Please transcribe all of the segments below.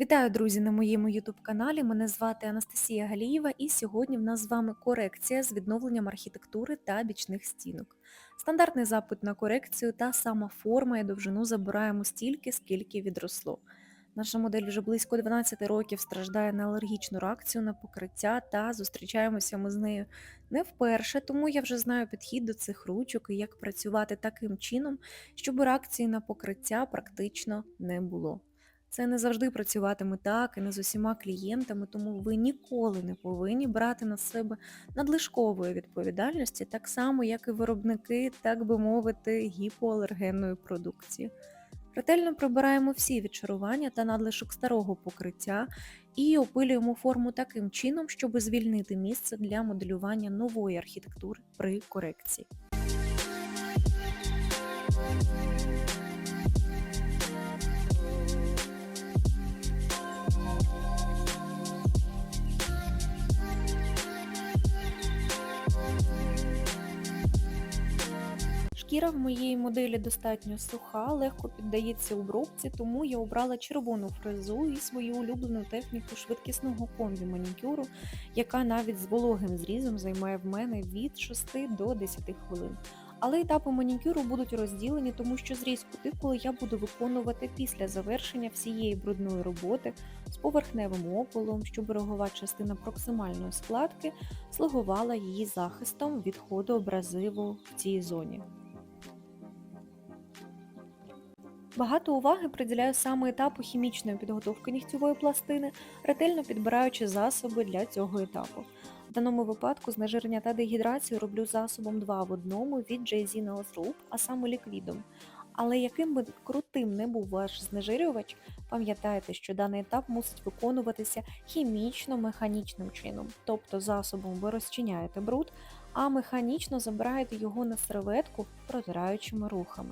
Вітаю, друзі, на моєму YouTube-каналі. Мене звати Анастасія Галієва, і сьогодні в нас з вами корекція з відновленням архітектури та бічних стінок. Стандартний запит на корекцію та сама форма і довжину забираємо стільки, скільки відросло. Наша модель вже близько 12 років страждає на алергічну реакцію на покриття та зустрічаємося ми з нею не вперше, тому я вже знаю підхід до цих ручок і як працювати таким чином, щоб реакції на покриття практично не було. Це не завжди працюватиме так і не з усіма клієнтами, тому ви ніколи не повинні брати на себе надлишкової відповідальності, так само, як і виробники, так би мовити, гіпоалергенної продукції. Ретельно прибираємо всі відчарування та надлишок старого покриття і опилюємо форму таким чином, щоб звільнити місце для моделювання нової архітектури при корекції. Шкіра в моєї моделі достатньо суха, легко піддається обробці, тому я обрала червону фрезу і свою улюблену техніку швидкісного комбі манікюру, яка навіть з вологим зрізом займає в мене від 6 до 10 хвилин. Але етапи манікюру будуть розділені, тому що зріз кутикули я буду виконувати після завершення всієї брудної роботи з поверхневим опалом, щоб берегова частина проксимальної складки слугувала її захистом від ходу абразиву в цій зоні. Багато уваги приділяю саме етапу хімічної підготовки нігтєвої пластини, ретельно підбираючи засоби для цього етапу. В даному випадку знежирення та дегідрацію роблю засобом 2 в одному від JZ Nails а саме ліквідом. Але яким би крутим не був ваш знежирювач, пам'ятайте, що даний етап мусить виконуватися хімічно-механічним чином, тобто засобом ви розчиняєте бруд, а механічно забираєте його на серветку протираючими рухами.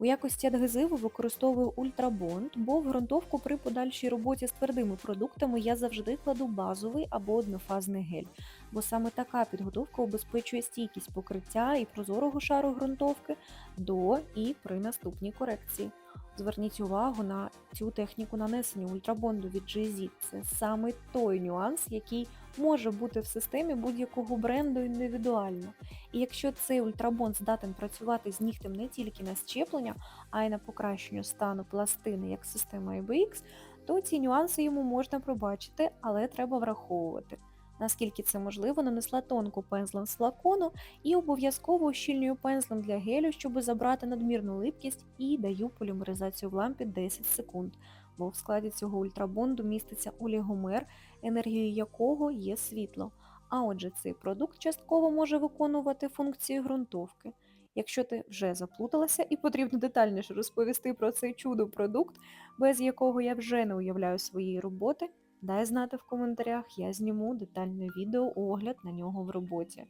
У якості адгезиву використовую ультрабонд, бо в ґрунтовку при подальшій роботі з твердими продуктами я завжди кладу базовий або однофазний гель, бо саме така підготовка убезпечує стійкість покриття і прозорого шару ґрунтовки до і при наступній корекції. Зверніть увагу на цю техніку нанесення ультрабонду від GZ. Це саме той нюанс, який може бути в системі будь-якого бренду індивідуально. І якщо цей ультрабонд здатен працювати з нігтем не тільки на щеплення, а й на покращення стану пластини як система IBX, то ці нюанси йому можна пробачити, але треба враховувати. Наскільки це можливо, нанесла тонку пензлем з флакону і обов'язково ущільнюю пензлем для гелю, щоб забрати надмірну липкість і даю полімеризацію в лампі 10 секунд, бо в складі цього ультрабонду міститься олігомер, енергією якого є світло. А отже, цей продукт частково може виконувати функцію ґрунтовки. Якщо ти вже заплуталася і потрібно детальніше розповісти про цей чудо-продукт, без якого я вже не уявляю своєї роботи, Дай знати в коментарях, я зніму детальне відео огляд на нього в роботі.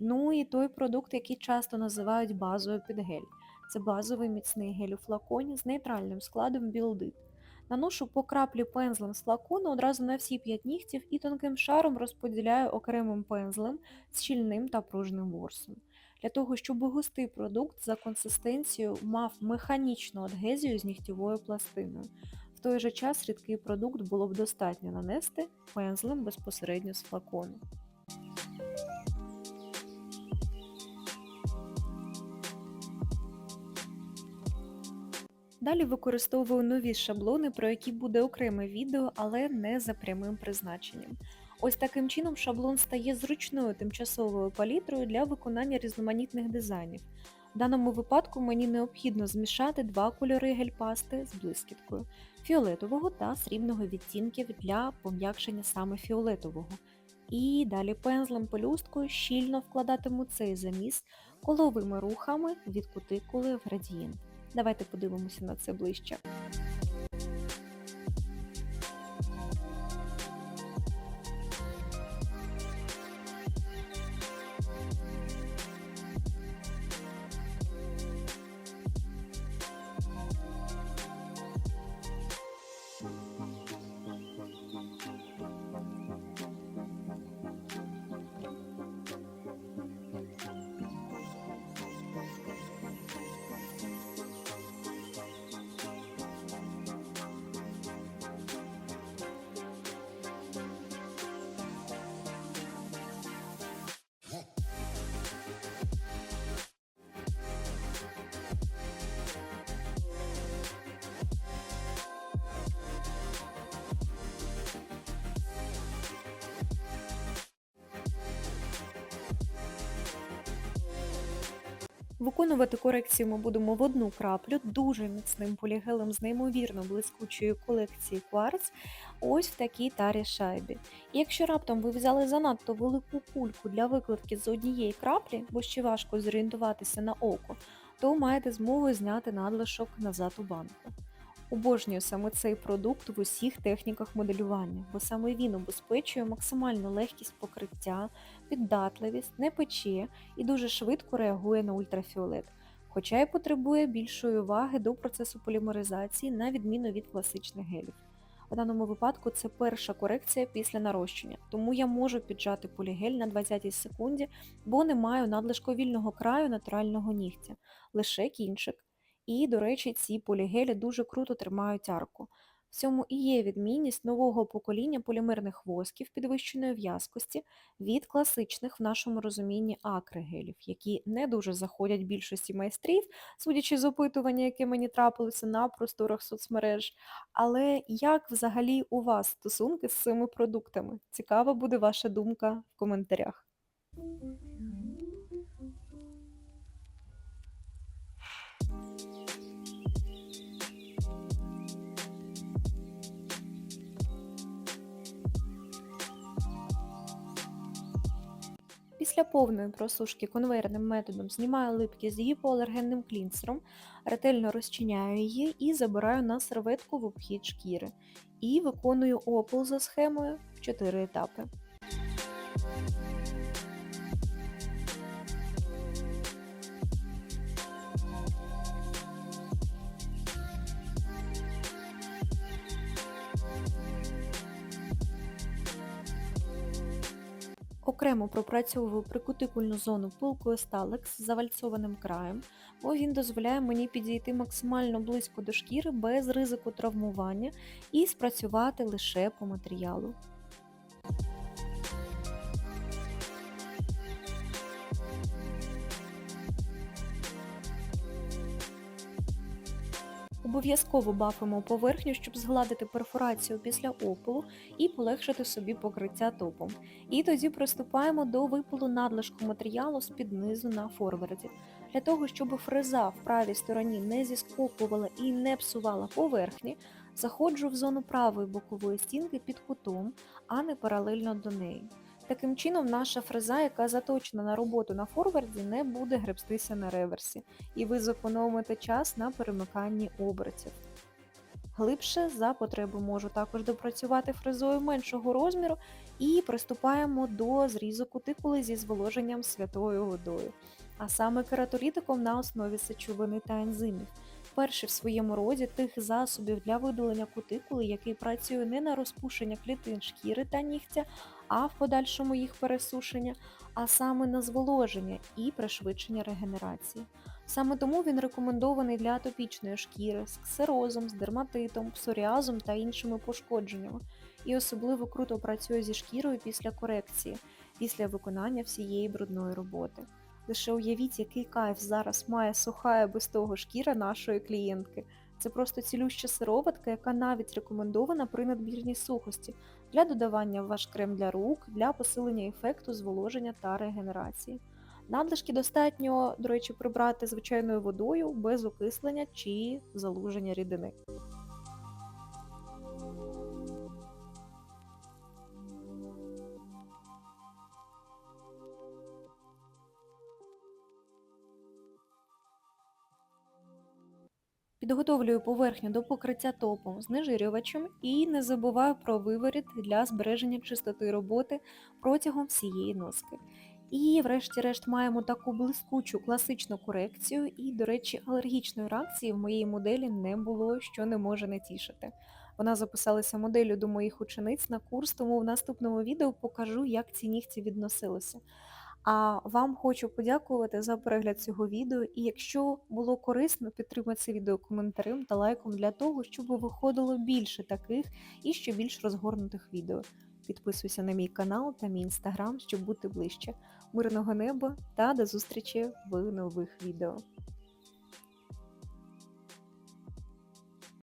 Ну і той продукт, який часто називають базою під гель. Це базовий міцний гель у флаконі з нейтральним складом білдит. Наношу по краплі пензлем з флакону одразу на всі 5 нігтів і тонким шаром розподіляю окремим пензлем з щільним та пружним ворсом. Для того, щоб густий продукт за консистенцією мав механічну адгезію з нігтєвою пластиною В той же час рідкий продукт було б достатньо нанести пензлем безпосередньо з флакону. Далі використовую нові шаблони, про які буде окреме відео, але не за прямим призначенням. Ось таким чином шаблон стає зручною тимчасовою палітрою для виконання різноманітних дизайнів. В даному випадку мені необхідно змішати два кольори гель-пасти з блискіткою фіолетового та срібного відтінків для пом'якшення саме фіолетового. І далі пензлем пелюсткою щільно вкладатиму цей заміс коловими рухами від кутикули в градієнт. Давайте подивимося на це ближче. Виконувати корекцію ми будемо в одну краплю дуже міцним полігелем з неймовірно блискучої колекції кварц, ось в такій тарі шайбі. І якщо раптом ви взяли занадто велику кульку для викладки з однієї краплі, бо ще важко зорієнтуватися на око, то маєте змогу зняти надлишок назад у банку. Обожнюю саме цей продукт в усіх техніках моделювання, бо саме він убезпечує максимальну легкість покриття, піддатливість, не пече і дуже швидко реагує на ультрафіолет, хоча й потребує більшої уваги до процесу полімеризації на відміну від класичних гелів. В даному випадку це перша корекція після нарощення, тому я можу піджати полігель на 20 секунді, бо не маю надлишку вільного краю натурального нігтя, лише кінчик. І, до речі, ці полігелі дуже круто тримають арку. В цьому і є відмінність нового покоління полімерних восків підвищеної в'язкості від класичних в нашому розумінні акригелів, які не дуже заходять більшості майстрів, судячи з опитування, яке мені трапилося на просторах соцмереж. Але як взагалі у вас стосунки з цими продуктами? Цікава буде ваша думка в коментарях. Після повної просушки конвейерним методом знімаю липки з гіпоалергенним клінсером, ретельно розчиняю її і забираю на серветку в обхід шкіри. І виконую опол за схемою в 4 етапи. Окремо пропрацьовую прикутикульну зону пилкою сталекс з завальцованим краєм, бо він дозволяє мені підійти максимально близько до шкіри без ризику травмування і спрацювати лише по матеріалу. Обов'язково бафимо поверхню, щоб згладити перфорацію після опалу і полегшити собі покриття топом. І тоді приступаємо до випалу надлишку матеріалу з-під низу на форварді. Для того, щоб фреза в правій стороні не зіскокувала і не псувала поверхні, заходжу в зону правої бокової стінки під кутом, а не паралельно до неї. Таким чином, наша фреза, яка заточена на роботу на форварді, не буде гребстися на реверсі, і ви зекономите час на перемиканні обертів. Глибше за потреби можу також допрацювати фрезою меншого розміру і приступаємо до зрізу кутикули зі зволоженням святою водою, а саме кератолітиком на основі сечовини та ензимів. Перший в своєму роді тих засобів для видалення кутикули, який працює не на розпушення клітин шкіри та нігтя, а в подальшому їх пересушення, а саме на зволоження і пришвидшення регенерації. Саме тому він рекомендований для атопічної шкіри з ксерозом, з дерматитом, псоріазом та іншими пошкодженнями, і особливо круто працює зі шкірою після корекції, після виконання всієї брудної роботи. Лише уявіть, який кайф зараз має суха без того шкіра нашої клієнтки. Це просто цілюща сироватка, яка навіть рекомендована при надмірній сухості для додавання в ваш крем для рук, для посилення ефекту зволоження та регенерації. Надлишки достатньо, до речі, прибрати звичайною водою без окислення чи залуження рідини. Підготовлюю поверхню до покриття топом знежирювачем і не забуваю про виворіт для збереження чистоти роботи протягом всієї носки. І врешті-решт маємо таку блискучу класичну корекцію, і, до речі, алергічної реакції в моїй моделі не було, що не може не тішити. Вона записалася моделлю до моїх учениць на курс, тому в наступному відео покажу, як ці нігті відносилися. А вам хочу подякувати за перегляд цього відео і якщо було корисно, підтримайте це відео коментарем та лайком для того, щоб виходило більше таких і ще більш розгорнутих відео. Підписуйся на мій канал та мій інстаграм, щоб бути ближче. Мирного неба та до зустрічі в нових відео.